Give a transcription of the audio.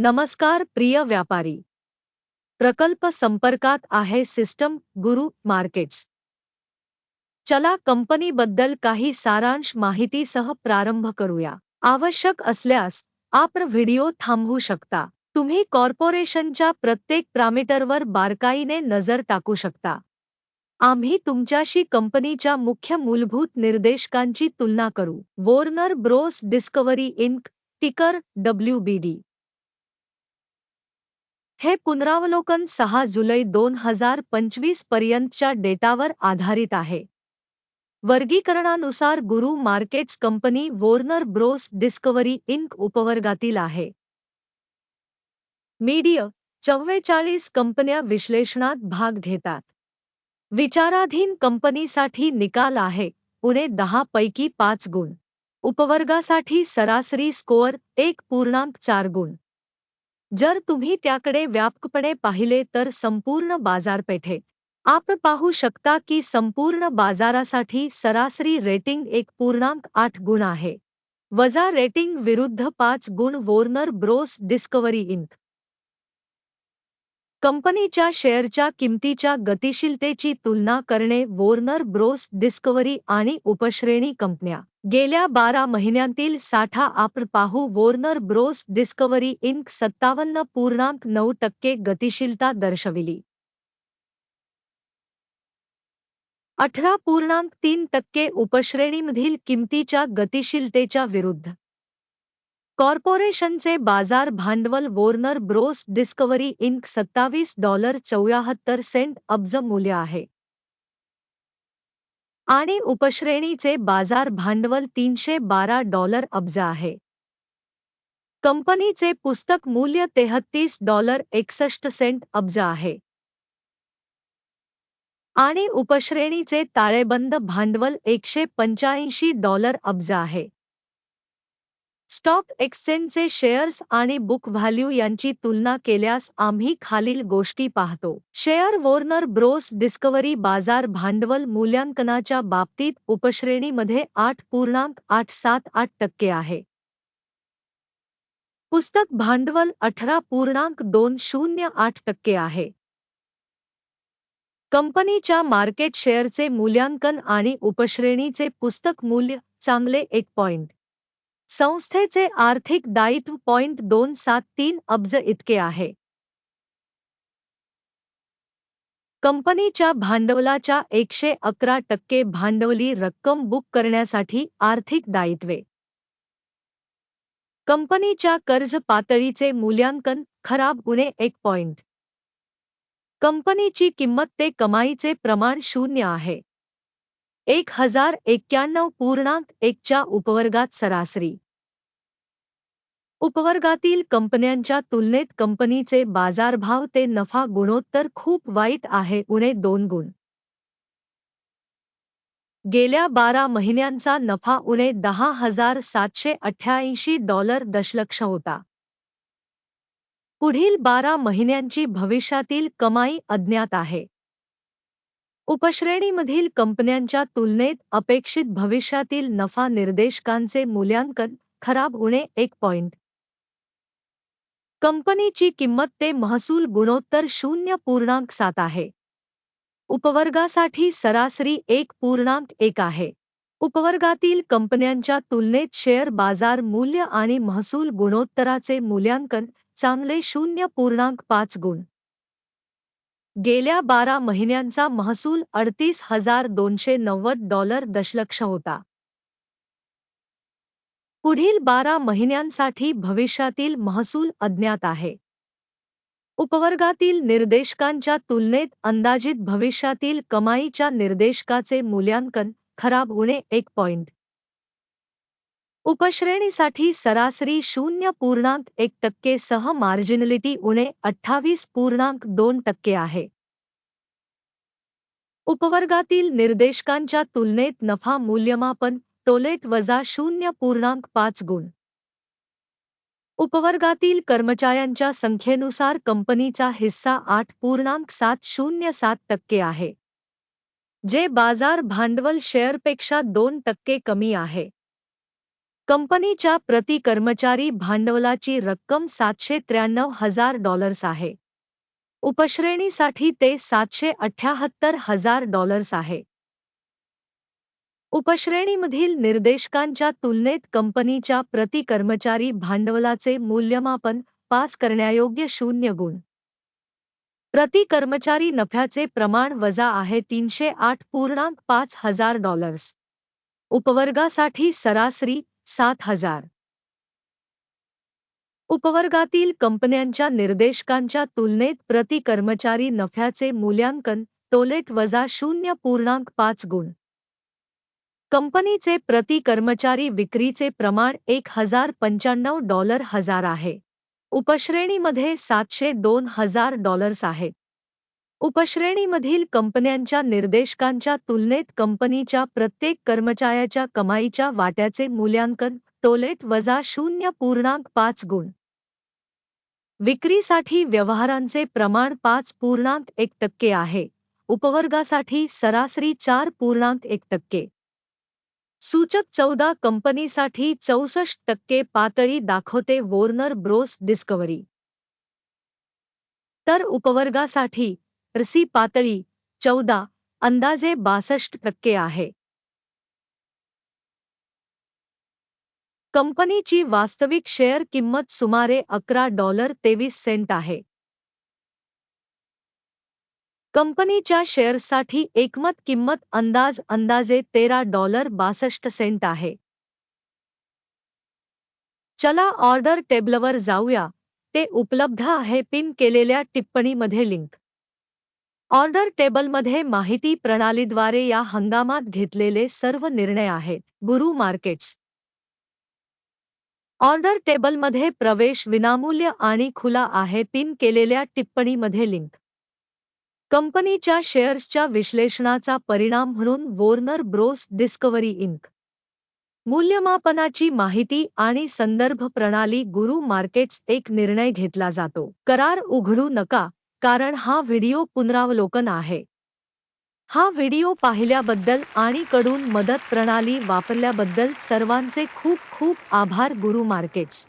नमस्कार, प्रिय व्यापारी. प्रकल्प संपर्कात आहे सिस्टम गुरु मार्केट्स. चला कंपनीबद्दल काही सारांश माहितीसह प्रारंभ करूया. आवश्यक असल्यास आपण व्हिडिओ थांबवू शकता. तुम्ही कॉर्पोरेशनच्या प्रत्येक प्रामीटरवर बारकाईने नज़र टाकू शकता. आम्ही तुमच्याशी कंपनीच्या मुख्य मूलभूत निर्देशकांची तुलना करू. वॉर्नर ब्रोस डिस्कवरी इंक, टिकर डब्ल्यूबीडी हे पुनरावलोकन सहा जुलै दोन हजार पंचवीस पर्यंतच्या डेटावर आधारित आहे. वर्गीकरणानुसार गुरु markets company Warner Bros Discovery Inc उपवर्गातील आहे. मीडिया चव्वेचाळीस कंपन्या विश्लेषणात भाग घेतात. विचाराधीन कंपनीसाठी निकाल आहे उणे दहा पैकी पाच गुण. उपवर्गासाठी सरासरी स्कोअर एक पूर्णांक चार गुण. जर तुम्ही त्याकडे व्यापकपणे पाहिले तर संपूर्ण बाजारपेठेत आपण पाहू शकता की संपूर्ण बाजारासाठी सरासरी रेटिंग एक पूर्णांक आठ गुण आहे. वजा रेटिंग विरुद्ध पाच गुण वॉर्नर ब्रोस डिस्कवरी इंक. कंपनीच्या शेअरच्या किमतीच्या गतिशीलतेची तुलना करणे वॉर्नर ब्रोस डिस्कवरी आणि उपश्रेणी कंपन्या. गेल्या बारा महिन्यांतील साठा आपण पाहू वॉर्नर ब्रोस डिस्कवरी इंक सत्तावन्न पूर्णांक नऊ टक्के गतिशीलता दर्शविली. अठरा पूर्णांक तीन टक्के उपश्रेणीमधील किमतीच्या गतिशीलतेच्या विरुद्ध. कॉर्पोरेशनचे बाजार भांडवल वॉर्नर ब्रोस डिस्कवरी इंक सत्तावीस डॉलर चौऱ्याहत्तर सेंट अब्ज मूल्य आहे. आणि उपश्रेणीचे बाजार भांडवल तीनशे बारा डॉलर अब्ज आहे. कंपनीचे पुस्तक मूल्य तेहत्तीस डॉलर एकसष्ट सेंट अब्ज आहे. आणि उपश्रेणीचे ताळेबंद भांडवल एकशे पंच्याऐंशी डॉलर अब्ज आहे. स्टॉक एक्सचेंजचे शेअर्स आणि बुक व्हॅल्यू यांची तुलना केल्यास आम्ही खालील गोष्टी पाहतो. शेअर वॉर्नर ब्रोस डिस्कवरी बाजार भांडवल मूल्यांकनाच्या बाबतीत उपश्रेणीमध्ये आठ पूर्णांक आठ सात आठ टक्के आहे. पुस्तक भांडवल अठरा पूर्णांक दोन शून्य आठ टक्के आहे. कंपनीच्या मार्केट शेअरचे मूल्यांकन आणि उपश्रेणीचे पुस्तक मूल्य चांगले एक पॉइंट. संस्थेचे आर्थिक दायित्व पॉइंट दोन सात तीन अब्ज इतके आहे. कंपनीच्या भांडवलाच्या एकशे अकरा टक्के भांडवली रक्कम बुक करण्यासाठी आर्थिक दायित्वे. कंपनीच्या कर्ज पातळीचे मूल्यांकन खराब उणे एक पॉइंट. कंपनीची किंमत ते कमाईचे प्रमाण शून्य आहे. एक हजार एक्क्याण्णव पूर्णांक एकच्या उपवर्गात सरासरी. उपवर्गातील कंपन्यांच्या तुलनेत कंपनीचे बाजारभाव ते नफा गुणोत्तर खूप वाईट आहे उणे दोन गुण. गेल्या बारा महिन्यांचा नफा उणे दहा हजार सातशे अठ्ठ्याऐंशी डॉलर दशलक्ष होता. पुढील बारा महिन्यांची भविष्यातील कमाई अज्ञात आहे. उपश्रेणीमधील कंपन्यांच्या तुलनेत अपेक्षित भविष्यातील नफा निर्देशकांचे मूल्यांकन खराब होणे एक पॉइंट कंपनीची किंमत ते महसूल गुणोत्तर शून्य पूर्णांक सात आहे. उपवर्गासाठी सरासरी एक पूर्णांक एक आहे. उपवर्गातील कंपन्यांच्या तुलनेत शेअर बाजार मूल्य आणि महसूल गुणोत्तराचे मूल्यांकन चांगले शून्य पूर्णांक पाच गुण. गेल्या बारा महिन्यांचा महसूल अडतीस हजार दोनशे नव्वद डॉलर दशलक्ष होता. पुढील बारा महिन्यांसाठी भविष्यातील महसूल अज्ञात आहे. उपवर्गातील निर्देशकांच्या तुलनेत अंदाजित भविष्यातील कमाईच्या निर्देशकाचे मूल्यांकन खराब होणे एक पॉइंट. उपश्रेणीसाठी सरासरी शून्य पूर्णांक एक टक्के सह मार्जिनलिटी उणे अठ्ठावीस पूर्णांक दोन टक्के आहे. उपवर्गातील निर्देशकांच्या तुलनेत नफा मूल्यमापन टोलेट वजा शून्य पूर्णांक पाच गुण. उपवर्गातील कर्मचाऱ्यांच्या संख्येनुसार कंपनीचा हिस्सा आठ पूर्णांक सात शून्य सात टक्के आहे. जे बाज़ार भांडवल शेअरपेक्षा दोन टक्के कमी आहे. कंपनीच्या प्रति कर्मचारी भांडवलाची रक्कम सातशे त्र्याण्णव हजार डॉलर्स आहे. उपश्रेणीसाठी ते सातशे अठ्याहत्तर हजार डॉलर्स आहे. उपश्रेणीमधील निर्देशकांच्या तुलनेत कंपनीच्या प्रति कर्मचारी भांडवलाचे मूल्यमापन पास करण्यायोग्य शून्य गुण. प्रति कर्मचारी नफ्याचे प्रमाण वजा आहे तीनशे आठ पूर्णांक पाच हजार डॉलर्स उपवर्गासाठी सरासरी सात हजार. उपवर्गातील कंपन्यांच्या निर्देशकांच्या तुलनेत प्रति कर्मचारी नफ्याचे मूल्यांकन टोलेट वजा शून्य पूर्णांक पाच गुण. कंपनीचे प्रति कर्मचारी विक्रीचे प्रमाण एक हजार पंच्याण्णव डॉलर हजार आहे. उपश्रेणीमध्ये सातशे दोन हजार डॉलर्स आहेत उपश्रेणीमधील कंपन्यांच्या निर्देशकांच्या तुलनेत कंपनीच्या प्रत्येक कर्मचाऱ्याच्या कमाईच्या वाट्याचे मूल्यांकन टोलेट वजा शून्य पूर्णांक पाच गुण. विक्रीसाठी व्यवहारांचे प्रमाण पाच पूर्णांक एक टक्के आहे. उपवर्गासाठी सरासरी चार पूर्णांक एक टक्के. सूचक चौदा कंपनीसाठी चौसष्ट टक्के पातळी दाखवते वोर्नर ब्रोस डिस्कवरी तर उपवर्गासाठी रसी पातळी चौदा अंदाजे बासष्ट टक्के आहे. कंपनीची वास्तविक शेअर किंमत सुमारे अकरा डॉलर तेवीस सेंट आहे. कंपनीच्या शेअर्ससाठी एकमत किंमत अंदाज अंदाजे तेरा डॉलर बासष्ट सेंट आहे. चला ऑर्डर टेबलवर जाऊया ते उपलब्ध आहे पिन केलेल्या टिप्पणीमध्ये लिंक. ऑर्डर टेबलमध्ये माहिती प्रणालीद्वारे या हंगामात घेतलेले सर्व निर्णय आहेत. गुरु मार्केट्स. ऑर्डर टेबलमध्ये प्रवेश विनामूल्य आणि खुला आहे. पिन केलेल्या टिप्पणीमध्ये लिंक. कंपनीच्या शेअर्सच्या विश्लेषणाचा परिणाम म्हणून वोर्नर ब्रोस डिस्कवरी इंक. मूल्यमापनाची माहिती आणि संदर्भ प्रणाली गुरु मार्केट्स एक निर्णय घेतला जातो. करार उघडू नका. कारण हा व्हिडिओ पुनरावलोकन आहे. हा व्हिडिओ पाहिल्याबद्दल आणि कडून मदत प्रणाली वापरल्याबद्दल सर्वांचे खूप खूप आभार गुरु मार्केट्स.